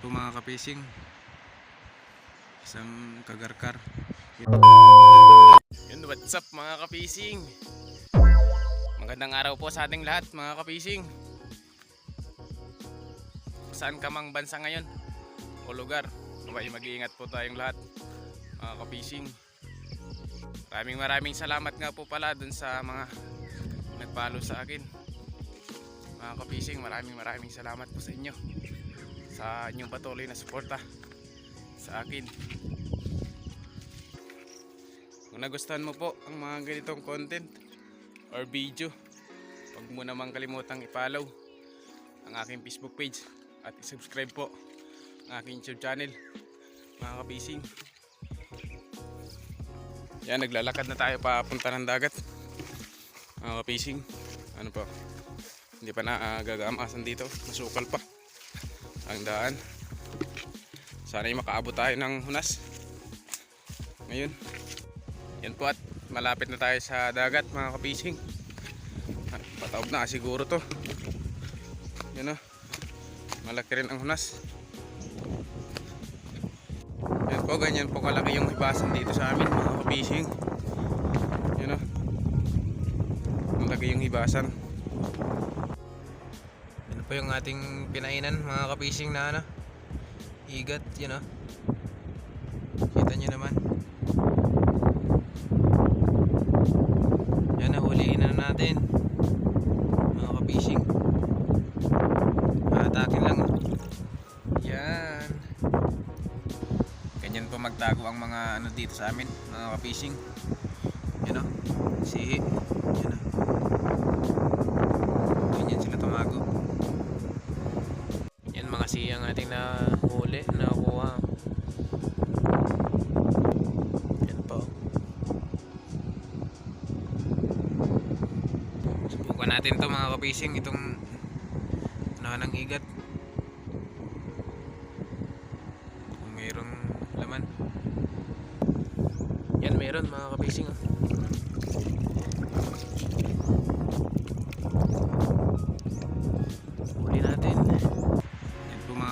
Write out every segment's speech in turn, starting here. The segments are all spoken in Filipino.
po mga kapising isang kagarkar. Yun what's up mga kapising magandang araw po sa ating lahat mga kapising saan ka mang bansa ngayon o lugar may mag-iingat po tayong lahat mga kapising maraming maraming salamat nga po pala dun sa mga nagpalo sa akin. Mga kapising maraming maraming salamat po sa inyo sa inyong patuloy na suporta sa akin. Kung nagustuhan mo po ang mga ganitong content or video, huwag mo namang kalimutang i-follow ang aking Facebook page at i-subscribe po ang aking YouTube channel mga kabising. Yan, naglalakad na tayo papunta ng dagat mga kapising. Ano po? Hindi pa na uh, gagamasan dito. Masukal pa ang daan. Sana ay makaabot tayo ng hunas. Ngayon yan po at malapit na tayo sa dagat mga kapising At pataob na siguro to. Yan o malaki rin ang hunas. Yan po ganyan po kalaki yung hibasan dito sa amin mga kapising yan o malaki yung hibasan po yung ating pinainan mga kapising na ano igat yun oh kita nyo naman. Yan nahuliin na natin mga kapising. Atakin lang. Yan. Ganyan po magtago ang mga ano dito sa amin mga kapising. Yan oh sihi yan oh ganyan sila tumago yan mga siyang ating nahuli, nakuha. Yan po. Subukan natin to mga kapising, itong ng igat. Kung mayroong laman. Yan meron mga kapising. Oh.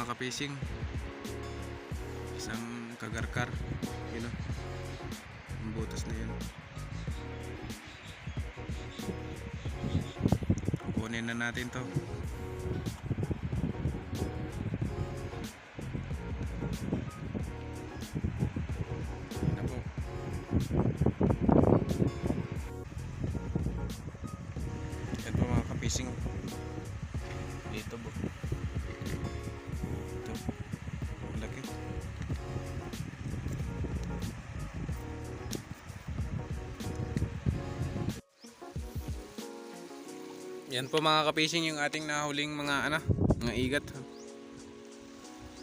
Mga kapising. Isang kagarkar. Yun o. Ang butas na yun. Kukunin na natin to. Yan na Yan po mga kapising yung ating nahuling mga ano, mga igat.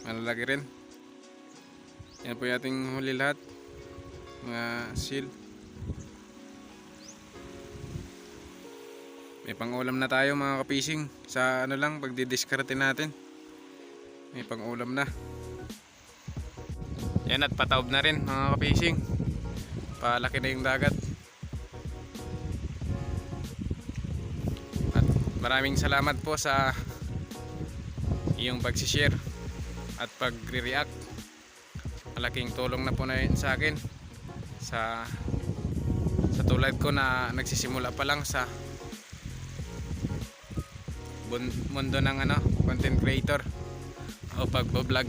Malalaki rin. Yan po yung ating huli lahat. Mga seal. May pangulam na tayo mga kapising sa ano lang pagdidiskarte natin. May pangulam na. Yan at pataob na rin mga kapising. Palaki na yung dagat. Maraming salamat po sa iyong pagsishare at pagre-react. Malaking tulong na po na yun sa akin sa sa tulad ko na nagsisimula pa lang sa mundo ng ano, content creator o pagbablog.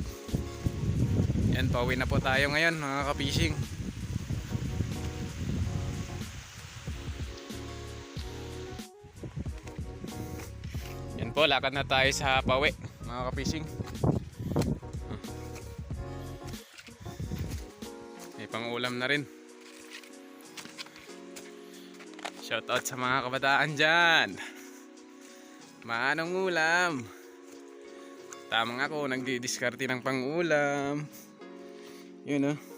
Yan, pauwi na po tayo ngayon mga kapishing. Po, lakad na tayo sa pauwi mga kapishing. May pangulam na rin. Shoutout sa mga kabataan dyan. Manong ulam. Tama nga ako, nagdidiskarte ng pangulam. Yun oh.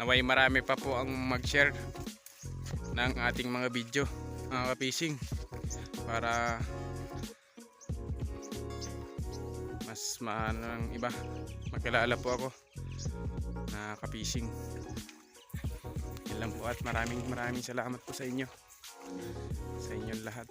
Naway marami pa po ang mag-share ng ating mga video, mga kapising. Para mas maano ng iba. Makilala po ako na kapising. Yan po at maraming maraming salamat po sa inyo. sa inyong lahat.